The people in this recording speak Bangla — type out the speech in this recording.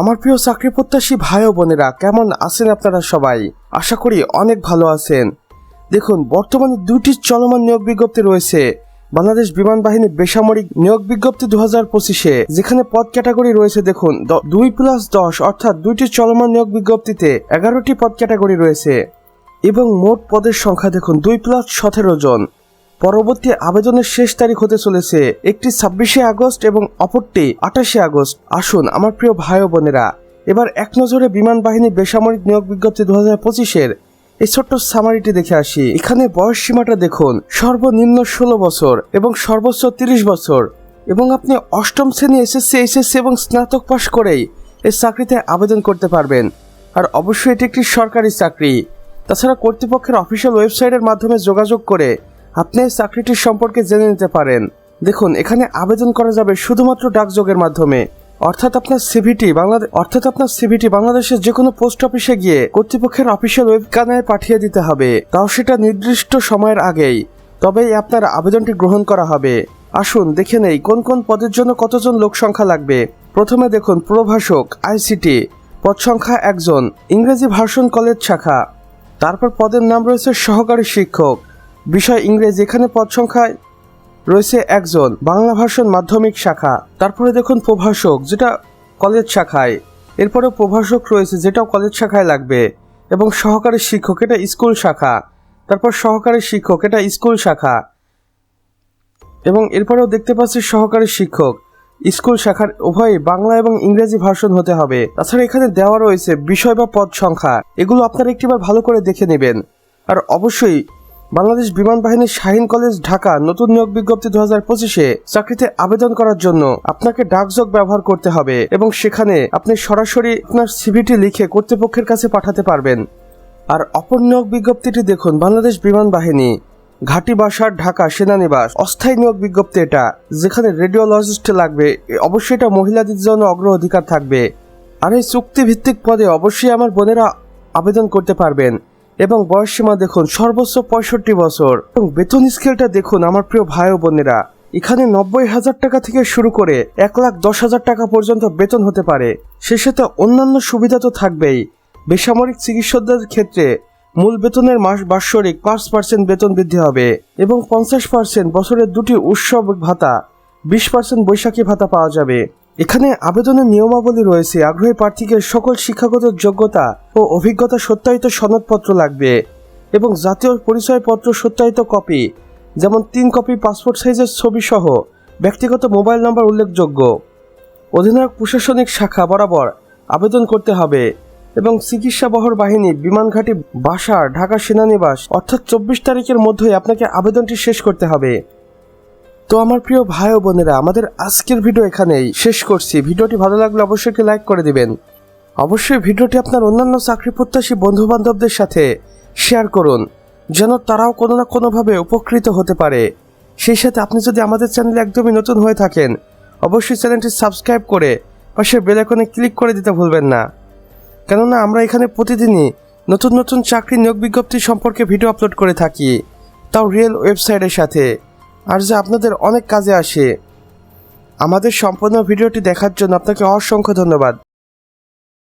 আমার প্রিয় চাকরি প্রত্যাশী ভাই ও বোনেরা, কেমন আছেন আপনারা সবাই? আশা করি অনেক ভালো আছেন। দেখুন, বর্তমানে দুটি চলমান নিয়োগ বিজ্ঞপ্তি রয়েছে। বাংলাদেশ বিমান বাহিনী বেসামরিক নিয়োগ বিজ্ঞপ্তি দু হাজার পঁচিশে, যেখানে পদ ক্যাটাগরি রয়েছে, দেখুন দুই প্লাস দশ, অর্থাৎ দুইটি চলমান নিয়োগ বিজ্ঞপ্তিতে এগারোটি পদ ক্যাটাগরি রয়েছে। এবং মোট পদের সংখ্যা, দেখুন, দুই প্লাস সতেরো জন। পরবর্তী আবেদনের শেষ তারিখ হতে চলেছে একটি ছাব্বিশে আগস্ট এবং অপরটি আঠাশে আগস্ট। আসুন, আমার প্রিয় ভাই বোনেরা, এবার এক নজরে বিমান বাহিনী বেসামরিক নিয়োগ বিজ্ঞপ্তি দু হাজার পঁচিশের এই ছোট্ট সামারিটি দেখে আসি। এখানে বয়স সীমাটা দেখুন, সর্বনিম্ন ষোলো বছর এবং সর্বোচ্চ তিরিশ বছর এবং আপনি অষ্টম শ্রেণি এসএসসি, এইচএসসি এবং স্নাতক পাশ করেই এই চাকরিতে আবেদন করতে পারবেন। আর অবশ্যই এটি একটি সরকারি চাকরি। তাছাড়া কর্তৃপক্ষের অফিসিয়াল ওয়েবসাইটের মাধ্যমে যোগাযোগ করে আপনি এই চাকরিটির সম্পর্কে জেনে নিতে পারেন। দেখুন, এখানে আবেদন করা যাবে শুধুমাত্র ডাকযোগের মাধ্যমে। অর্থাৎ আপনার সিভিটি বাংলাদেশ অর্থাৎ আপনার সিভিটি বাংলাদেশের যে কোনো পোস্ট অফিসে গিয়ে কর্তৃপক্ষের অফিসিয়াল ওয়েবকানায় পাঠিয়ে দিতে হবে। তাও সেটা নির্দিষ্ট সময়ের আগেই। তবেই আপনার আবেদনটি গ্রহণ করা হবে। আসুন, দেখে নেই কোন কোন পদের জন্য কতজন লোক সংখ্যা লাগবে। প্রথমে দেখুন প্রভাষক, আইসিটি, পদ সংখ্যা একজন, ইংরেজি ভার্সন কলেজ শাখা। তারপর পদের নাম রয়েছে সহকারী শিক্ষক। বিষয় ইংরেজি এখানে পদ সংখ্যায় রয়েছে একজন, বাংলা ভাষণ মাধ্যমিক শাখা। তারপরে দেখুন প্রভাষক, যেটা কলেজ শাখায়। এরপরে প্রভাষক রয়েছে, যেটাও কলেজ শাখায় লাগবে। এবং সহকারী শিক্ষক, এটা স্কুল শাখা। তারপর সহকারী শিক্ষক, এটা স্কুল শাখা। এবং এরপরেও দেখতে পাচ্ছি সহকারী শিক্ষক। স্কুল শাখার উভয়ই বাংলা এবং ইংরেজি ভাষণ হতে হবে। তাছাড়া এখানে দেওয়া রয়েছে বিষয় বা পদ সংখ্যা। এগুলো আপনারা একটিবার ভালো করে দেখে নেবেন। আর অবশ্যই বাংলাদেশ বিমান বাহিনীর শাহিন কলেজ, ঢাকা, নতুন নিয়োগ বিজ্ঞপ্তি দু হাজার পঁচিশে চাকরিতে আবেদন করার জন্য আপনাকে ডাকযোগ ব্যবহার করতে হবে এবং সেখানে আপনি সরাসরি আপনার সিভিটি লিখে কর্তৃপক্ষের কাছে পাঠাতে পারবেন। আর অপর নিয়োগ বিজ্ঞপ্তিটি দেখুন, বাংলাদেশ বিমান বাহিনী, ঘাটি বাসার ঢাকা সেনানিবাস। অস্থায়ী নিয়োগ বিজ্ঞপ্তি এটা, যেখানে রেডিওলজিস্ট লাগবে অবশ্যই এটা মহিলাদের জন্য অগ্র অধিকার থাকবে। আর এই চুক্তিভিত্তিক পদে অবশ্যই আমার বোনেরা আবেদন করতে পারবেন। এবং বয়সসীমা দেখুন সর্বোচ্চ পঁয়ষট্টি বছর। এবং বেতন স্কেলটা দেখুন আমার প্রিয় ভাই ও বোনেরা। এখানে নব্বই হাজার টাকা থেকে শুরু করে এক লাখ দশ হাজার টাকা পর্যন্ত বেতন হতে পারে। সে সাথে অন্যান্য সুবিধা তো থাকবেই। বেসামরিক চিকিৎসকদের ক্ষেত্রে মূল বেতনের মাস বাৎসরিক পাঁচ পার্সেন্ট বেতন বৃদ্ধি হবে এবং পঞ্চাশ পার্সেন্ট বছরের দুটি উৎসব ভাতা, বিশ পার্সেন্ট বৈশাখী ভাতা পাওয়া যাবে। এখানে আবেদনের নিয়মাবলী রয়েছে। আগ্রহী প্রার্থীকে সকল শিক্ষাগত যোগ্যতা ও অভিজ্ঞতা সত্যায়িত সনদপত্র লাগবে এবং জাতীয় পরিচয়পত্র সত্যায়িত কপি, যেমন তিন কপি পাসপোর্ট সাইজের ছবি সহ ব্যক্তিগত মোবাইল নম্বর উল্লেখযোগ্য। অধিনায়ক প্রশাসনিক শাখা বরাবর আবেদন করতে হবে এবং চিকিৎসা বহর বাহিনী, বিমানঘাটি বাসার ঢাকা সেনানিবাস, অর্থাৎ চব্বিশ তারিখের মধ্যেই আপনাকে আবেদনটি শেষ করতে হবে। তো আমার প্রিয় ভাই ও বোনেরা, আমাদের আজকের ভিডিও এখানেই শেষ করছি। ভিডিওটি ভালো লাগলে অবশ্যই লাইক করে দিবেন। অবশ্যই ভিডিওটি আপনার অন্যান্য চাকরি প্রত্যাশী বন্ধু বান্ধবদের সাথে শেয়ার করুন, যেন তারাও কোনো না কোনোভাবে উপকৃত হতে পারে। সেই সাথে আপনি যদি আমাদের চ্যানেলে একদমই নতুন হয়ে থাকেন, অবশ্যই চ্যানেলটি সাবস্ক্রাইব করে পাশের বেল আইকনে ক্লিক করে দিতে ভুলবেন না। কেননা আমরা এখানে প্রতিদিনই নতুন নতুন চাকরি নিয়োগ বিজ্ঞপ্তি সম্পর্কে ভিডিও আপলোড করে থাকি, তাও রিয়েল ওয়েবসাইটের সাথে। আর যে আপনাদের অনেক কাজে আসে আমাদের সম্পূর্ণ ভিডিওটি দেখার জন্য আপনাকে অসংখ্য ধন্যবাদ।